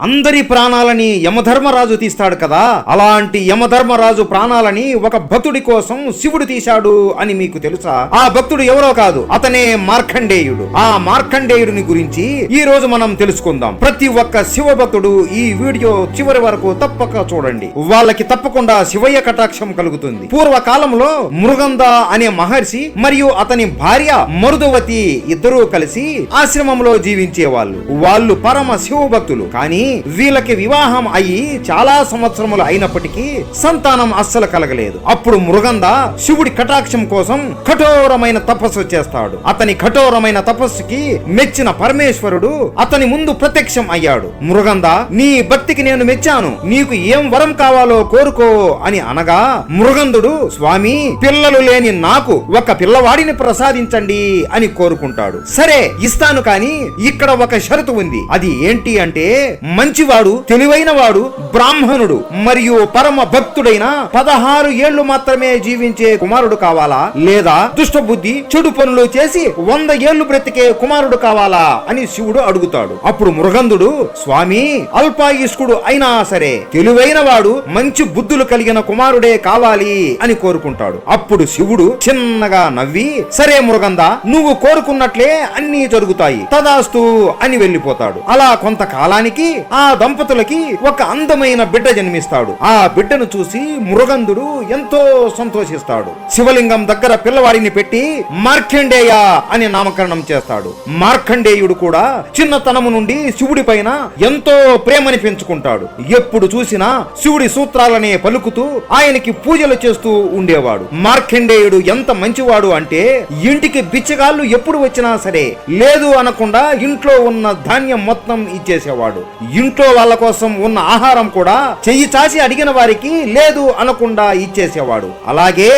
అందరి ప్రాణాలని యమధర్మరాజు తీస్తాడు కదా? అలాంటి యమధర్మరాజు ప్రాణాలని ఒక భక్తుడి కోసం శివుడు తీశాడు అని మీకు తెలుసా? ఆ భక్తుడు ఎవరో కాదు అతనే మార్కండేయుడు. ఆ మార్కండేయుడిని గురించి ఈ రోజు మనం తెలుసుకుందాం. ప్రతి ఒక్క శివ భక్తుడు ఈ వీడియో చివరి వరకు తప్పక చూడండి. వాళ్ళకి తప్పకుండా శివయ్య కటాక్షం కలుగుతుంది. పూర్వకాలంలో మృగంద అనే మహర్షి మరియు అతని భార్య మరుదవతి ఇద్దరూ కలిసి ఆశ్రమంలో జీవించేవాళ్ళు. వాళ్ళు పరమ శివ భక్తులు. కానీ వీళ్ళకి వివాహం అయ్యి చాలా సంవత్సరములు అయినప్పటికీ సంతానం అస్సలు కలగలేదు. అప్పుడు మృగంద శివుడి కటాక్షం కోసం కఠోరమైన తపస్సు చేస్తాడు. అతని కఠోరమైన తపస్సుకి మెచ్చిన పరమేశ్వరుడు అతని ముందు ప్రత్యక్షం అయ్యాడు. మృగంద నీ భక్తికి నేను మెచ్చాను. నీకు ఏం వరం కావాలో కోరుకో అని అనగా మృగంధుడు స్వామి పిల్లలు లేని నాకు ఒక పిల్లవాడిని ప్రసాదించండి అని కోరుకుంటాడు. సరే ఇస్తాను కాని ఇక్కడ ఒక షరతు ఉంది. అది ఏంటి అంటే మంచివాడు తెలివైన వాడు బ్రాహ్మణుడు మరియు పరమ భక్తుడైన పదహారు ఏళ్ళు మాత్రమే జీవించే కుమారుడు కావాలా? లేదా దుష్ట బుద్ధి చెడు పనులు చేసి వంద ఏళ్ళు బ్రతికే కుమారుడు కావాలా? అని శివుడు అడుగుతాడు. అప్పుడు మృగంధుడు స్వామి అల్పాయుష్కుడు అయినా సరే తెలివైన వాడు మంచి బుద్ధులు కలిగిన కుమారుడే కావాలి అని కోరుకుంటాడు. అప్పుడు శివుడు చిన్నగా నవ్వి సరే మృగంధ నువ్వు కోరుకున్నట్లే అన్ని జరుగుతాయి. తదాస్తు అని వెళ్ళిపోతాడు. అలా కొంతకాలానికి ఆ దంపతులకి ఒక అందమైన బిడ్డ జన్మిస్తాడు. ఆ బిడ్డను చూసి మృగంధుడు ఎంతో సంతోషిస్తాడు. శివలింగం దగ్గర పిల్లవాడిని పెట్టి మార్కండేయ అని నామకరణం చేస్తాడు. మార్కండేయుడు కూడా చిన్నతనము నుండి శివుడి పైన ఎంతో ప్రేమని పెంచుకుంటాడు. ఎప్పుడు చూసినా శివుడి సూత్రాలనే పలుకుతూ ఆయనకి పూజలు చేస్తూ ఉండేవాడు. మార్కండేయుడు ఎంత మంచివాడు అంటే ఇంటికి బిచ్చగాళ్ళు ఎప్పుడు వచ్చినా సరే లేదు అనకుండా ఇంట్లో ఉన్న ధాన్యం మొత్తం ఇచ్చేసేవాడు. ఇంట్లో వాళ్ళ కోసం ఉన్న ఆహారం కూడా చెయ్యి చాచి అడిగిన వారికి లేదు అనకుండా ఇచ్చేసేవాడు. అలాగే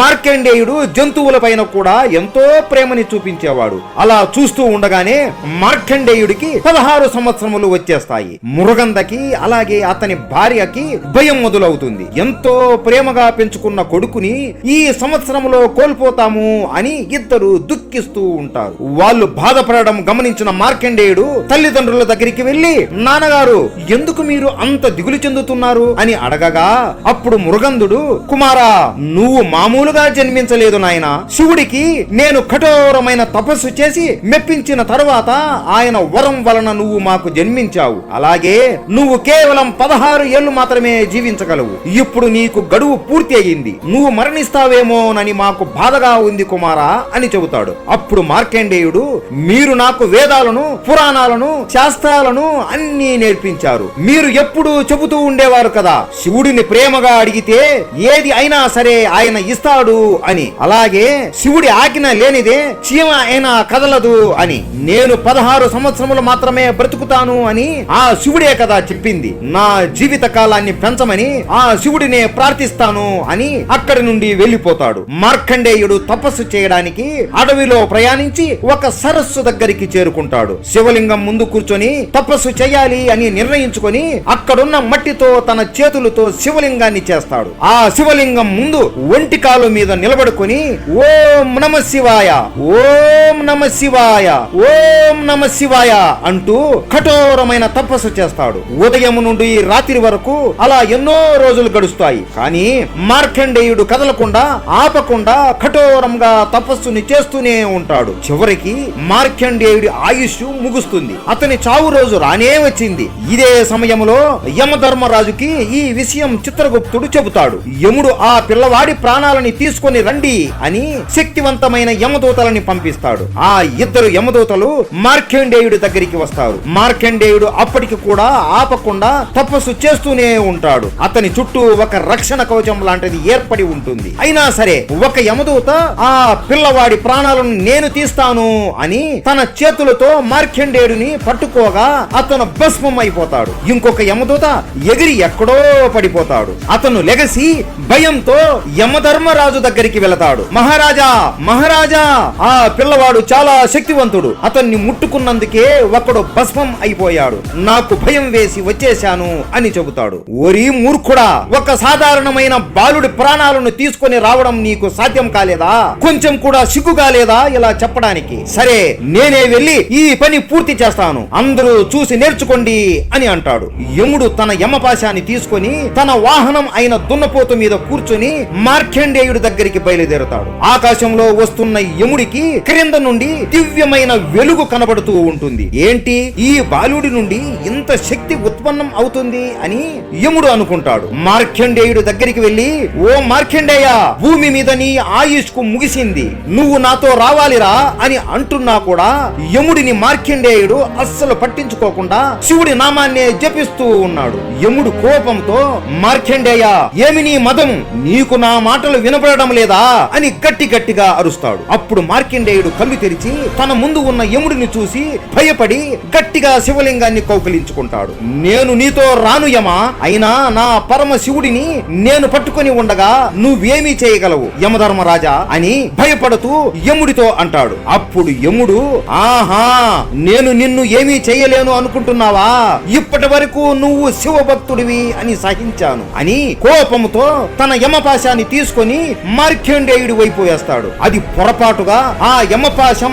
మార్కండేయుడు జంతువుల పైన కూడా ఎంతో ప్రేమని చూపించేవాడు. అలా చూస్తూ ఉండగానే మార్కండేయుడికి పదహారు సంవత్సరములు వచ్చేస్తాయి. మురుగందకి అలాగే అతని భార్యకి భయం మొదలవుతుంది. ఎంతో ప్రేమగా పెంచుకున్న కొడుకుని ఈ సంవత్సరంలో కోల్పోతాము అని ఇద్దరు దుఃఖిస్తూ ఉంటారు. వాళ్ళు బాధపడడం గమనించిన మార్కండేయుడు తల్లిదండ్రుల దగ్గరికి వెళ్ళి నాన్నగారు ఎందుకు మీరు అంత దిగులు చెందుతున్నారు? అని అడగగా అప్పుడు మృగంధుడు కుమారా నువ్వు మామూలుగా జన్మించలేదు నాయన. శివుడికి నేను కఠోరమైన తపస్సు చేసి మెప్పించిన తరువాత ఆయన వరం వలన నువ్వు మాకు జన్మించావు. అలాగే నువ్వు కేవలం పదహారు ఏళ్ళు మాత్రమే జీవించగలవు. ఇప్పుడు నీకు గడువు పూర్తి అయ్యింది. నువ్వు మరణిస్తావేమోనని మాకు బాధగా ఉంది కుమారా అని చెబుతాడు. అప్పుడు మార్కండేయుడు మీరు నాకు వేదాలను పురాణాలను శాస్త్రాలను అన్ని నేర్పించారు. మీరు ఎప్పుడూ చెబుతూ ఉండేవారు కదా. శివుడిని ప్రేమగా అడిగితే ఏది అయినా సరే ఆయన ఇస్తాడు అని. అలాగే శివుడి ఆజ్ఞ లేనిదే చీమ అయినా కదలదు అని. నేను పదహారు సంవత్సరములు మాత్రమే బ్రతుకుతాను అని ఆ శివుడే కదా చెప్పింది. నా జీవిత కాలాన్ని పెంచమని ఆ శివుడినే ప్రార్థిస్తాను అని అక్కడి నుండి వెళ్ళిపోతాడు. మార్కండేయుడు తపస్సు చేయడానికి అడవిలో ప్రయాణించి ఒక సరస్సు దగ్గరికి చేరుకుంటాడు. శివలింగం ముందు కూర్చొని తపస్సు చేయాలి అని నిర్ణయించుకొని అక్కడున్న మట్టితో తన చేతులతో శివలింగాన్ని చేస్తాడు. ఆ శివలింగం ముందు ఒంటి కాలు మీద నిలబడుకొని ఓం నమ శివాయ ఓం నమ శివాయ ఓ నమ శివాయ అంటూ కఠోరమైన తపస్సు చేస్తాడు. ఉదయం నుండి రాత్రి వరకు అలా ఎన్నో రోజులు గడుస్తాయి. కానీ మార్కండేయుడు కదలకుండా ఆపకుండా కఠోరంగా తపస్సుని చేస్తూనే ఉంటాడు. చివరికి మార్కండేయుడి ఆయుష్ ముగుస్తుంది. అతని చావు రోజు రానే వచ్చింది. ఇదే సమయంలో యమధర్మరాజుకి ఈ విషయం చిత్రగుప్తుడు చెబుతాడు. యముడు ఆ పిల్లవాడి ప్రాణాలని తీసుకొని రండి అని శక్తివంతమైన యమదూతలని పంపిస్తాడు. ఆ ఇద్దరు యమదూతలు మార్కండేయుడి దగ్గరికి వస్తారు. మార్కండేయుడు అప్పటికి కూడా ఆపకుండా తపస్సు చేస్తూనే ఉంటాడు. అతని చుట్టూ ఒక రక్షణ కవచం లాంటిది ఏర్పడి ఉంటుంది. అయినా సరే ఒక యమదూత ఆ పిల్లవాడి ప్రాణాలను నేను తీస్తాను అని తన చేతులతో మార్కండేయుడిని పట్టుకోగా అతను భస్మం అయిపోతాడు ఇంకొక యమదూత ఎగిరి ఎక్కడో పడిపోతాడు. అతను లెగసి భయంతో యమధర్మరాజు దగ్గరికి వెళతాడు. మహారాజా మహారాజా! ఆ పిల్లవాడు చాలా శక్తివంతుడు. అతన్ని ముట్టుకున్నందుకే ఒకడు భస్మం అయిపోయాడు. నాకు భయం వేసి వచ్చేశాను అని చెబుతాడు. ఒరి మూర్ఖుడా ఒక సాధారణమైన బాలుడి ప్రాణాలను తీసుకొని రావడం నీకు సాధ్యం కాలేదా? కొంచెం కూడా సిగ్గు కాలేదా ఇలా చెప్పడానికి? సరే నేనే వెళ్ళి ఈ పని పూర్తి చేస్తాను. అందరూ చూసి నేర్చుకోండి అని అంటాడు. యముడు తన యమపాశాన్ని తీసుకొని తన వాహనం అయిన దున్నపోతు మీద కూర్చుని మార్కండేయుడి దగ్గరికి బయలుదేరుతాడు. ఆకాశంలో వస్తున్న యముడికి క్రింద నుండి దివ్యమైన వెలుగు కనబడుతూ ఉంటుంది. ఏంటి? ఈ బాలుడి నుండి ఇంత శక్తి ఉత్పన్నం అవుతుంది అని యముడు అనుకుంటాడు. మార్కండేయుడు దగ్గరికి వెళ్ళి ఓ మార్కండేయ భూమి మీద నీ ఆయుష్కు ముగిసింది. నువ్వు నాతో రావాలిరా అని అంటున్నా కూడా యముడిని మార్కండేయుడు అస్సలు పట్టించుకోకుండా శివుడి నామాన్నే జపిస్తూ ఉన్నాడు. యముడు కోపంతో మార్కండేయ ఏమి నీ మదం? నీకు నా మాటలు వినపడడం లేదా? అని గట్టి గట్టిగా అరుస్తాడు. అప్పుడు మార్కండేయుడు కళ్ళు తెరిచి తన ముందు ఉన్న యముడిని చూసి భయపడి గట్టిగా శివలింగాన్ని కౌకలించుకుంటాడు నేను నీతో రాను యమా అయినా నా పరమ శివుడిని నేను పట్టుకొని ఉండగా నువ్వేమీ చేయగలవు యమధర్మరాజా అని భయపడుతూ యముడితో అంటాడు. అప్పుడు యముడు ఆహా నేను నిన్ను ఏమీ చేయలేను అనుకుంటున్నావా? ఇప్పటి వరకు నువ్వు శివభక్తుడివి అని సహించాను అని కోపముతో తన యమపాశాన్ని తీసుకొని మార్కండేయుడి వైపు వేస్తాడు. అది పొరపాటుగా ఆ యమపాశం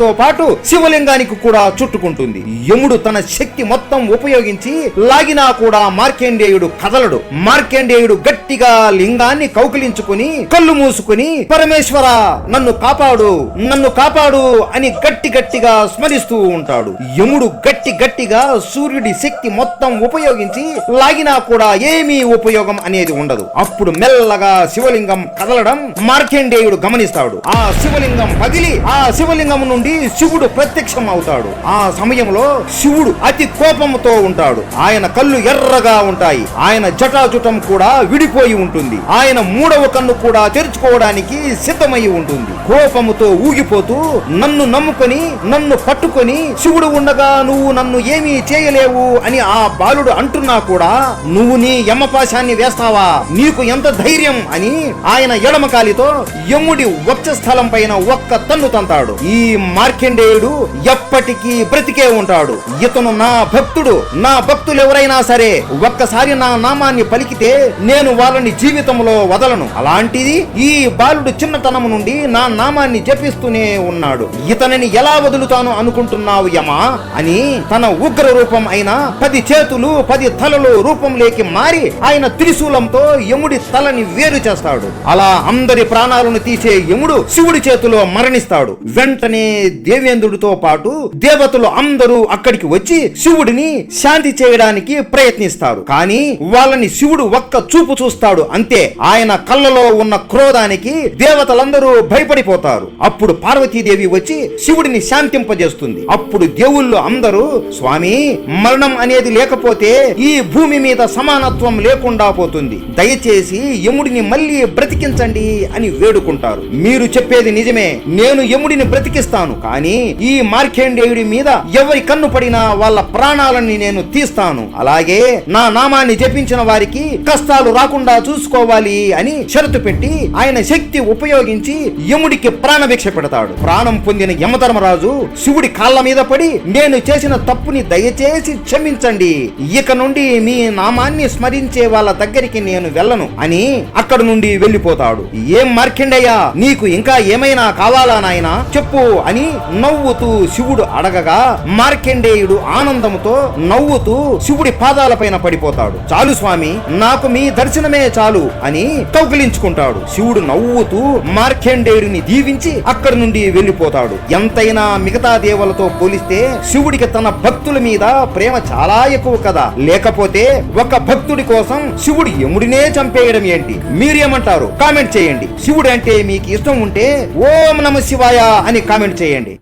శివలింగంతో పాటు శివలింగానికి కూడా చుట్టుకుంటుంది. యముడు తన శక్తి మొత్తం ఉపయోగించి లాగినా కూడా మార్కేండేయుడు కదలడు. మార్కేండేయుడు గట్టిగా లింగాన్ని కౌకిలించుకుని కళ్ళు మూసుకుని పరమేశ్వర నన్ను కాపాడు నన్ను కాపాడు అని గట్టి గట్టిగా స్మరిస్తూ ఉంటాడు. యముడు గట్టి గట్టిగా సూర్యుడి శక్తి మొత్తం ఉపయోగించి లాగినా కూడా ఏమీ ఉపయోగం అనేది ఉండదు. అప్పుడు మెల్లగా శివలింగం కదలడం మార్కేండేయుడు గమనిస్తాడు. ఆ శివలింగం పగిలి ఆ శివలింగం నుండి శివుడు ప్రత్యక్షం అవుతాడు ఆ సమయంలో శివుడు అతి కోపంతో ఉంటాడు. ఆయన కళ్ళు ఎర్రగా ఉంటాయి. ఆయన జటాజుటం కూడా విడిపోయి ఉంటుంది. ఆయన మూడవ కన్ను కూడా తెరుచుకోవడానికి సిద్ధమై ఉంటుంది. కోపముతో ఊగిపోతూ నన్ను నమ్ముకొని నన్ను పట్టుకొని శివుడు ఉండగా నువ్వు నన్ను ఏమీ చేయలేవు అని ఆ బాలుడు అంటున్నా కూడా నువ్వు నీ యమపాశాన్ని వేస్తావా? నీకు ఎంత ధైర్యం అని ఆయన ఎడమకాలితో యముడి వక్ష స్థలం పైన ఒక్క తన్ను తంతాడు. ఈ మార్కండేయుడు ఎప్పటికీ బ్రతికే ఉంటాడు. ఇతను నా భక్తుడు. నా భక్తులు ఎవరైనా సరే ఒక్కసారి నా నామాన్ని పలికితే నేను వాళ్ళని జీవితంలో వదలను. అలాంటిది ఈ బాలుడు చిన్నతనం నుండి నా నామాన్ని జపిస్తూనే ఉన్నాడు. ఇతనిని ఎలా వదులుతాను అనుకుంటున్నావు యమా? అని తన ఉగ్ర రూపం అయిన పది చేతులు పది తలలు రూపంలోకి మారి ఆయన త్రిశూలంతో యముడి తలని వేరు చేస్తాడు. అలా అందరి ప్రాణాలను తీసే యముడు శివుడి చేతిలో మరణిస్తాడు. వెంటనే దేవేంద్రుడితో పాటు దేవతలు అందరూ అక్కడికి వచ్చి శివుడిని శాంతి చేయడానికి ప్రయత్నిస్తారు. కానీ వాళ్ళని శివుడు ఒక్క చూపు చూస్తాడు అంతే. ఆయన కళ్ళలో ఉన్న క్రోధానికి దేవతలందరూ భయపడిపోతారు. అప్పుడు పార్వతీదేవి వచ్చి శివుడిని శాంతింపజేస్తుంది. అప్పుడు దేవుళ్ళు అందరూ స్వామి మరణం అనేది లేకపోతే ఈ భూమి మీద సమానత్వం లేకుండా పోతుంది. దయచేసి యముడిని మళ్ళీ బ్రతికించండి అని వేడుకుంటారు. మీరు చెప్పేది నిజమే. నేను యముడిని బ్రతికిస్తాను. కానీ ఈ మార్కేండేయుడి మీద ఎవరి కన్ను పడినా వాళ్ళ ప్రాణాలని నేను తీస్తాను. అలాగే నా నామాన్ని జపించిన వారికి కష్టాలు రాకుండా చూసుకోవాలి అని షరతు పెట్టి ఆయన శక్తి ఉపయోగించి యముడికి ప్రాణభిక్ష పెడతాడు. ప్రాణం పొందిన యమధర్మరాజు శివుడి కాళ్ళ మీద పడి నేను చేసిన తప్పుని దయచేసి క్షమించండి. ఇక నుండి మీ నామాన్ని స్మరించే వాళ్ళ దగ్గరికి నేను వెళ్ళను అని అక్కడ నుండి వెళ్ళిపోతాడు. ఏం మార్కెండయ్యా నీకు ఇంకా ఏమైనా కావాలా నాయనా? చెప్పు అని నవ్వుతూ శివుడు అడగగా మార్కండేయుడు ఆనందంతో నవ్వుతూ శివుడి పాదాలపైన పడిపోతాడు. చాలు స్వామి నాకు మీ దర్శనమే చాలు అని కౌగిలించుకుంటాడు. శివుడు నవ్వుతూ మార్కండేయుడిని దీవించి అక్కడి నుండి వెళ్ళిపోతాడు. ఎంతైనా మిగతా దేవులతో పోలిస్తే శివుడికి తన భక్తుల మీద ప్రేమ చాలా ఎక్కువ కదా. లేకపోతే ఒక భక్తుడి కోసం శివుడు యముడినే చంపేయడం ఏంటి? మీరేమంటారు? కామెంట్ చేయండి. శివుడు అంటే మీకు ఇష్టం ఉంటే ఓం నమ శివాయ అని కామెంట్ చేయండి. చేయండి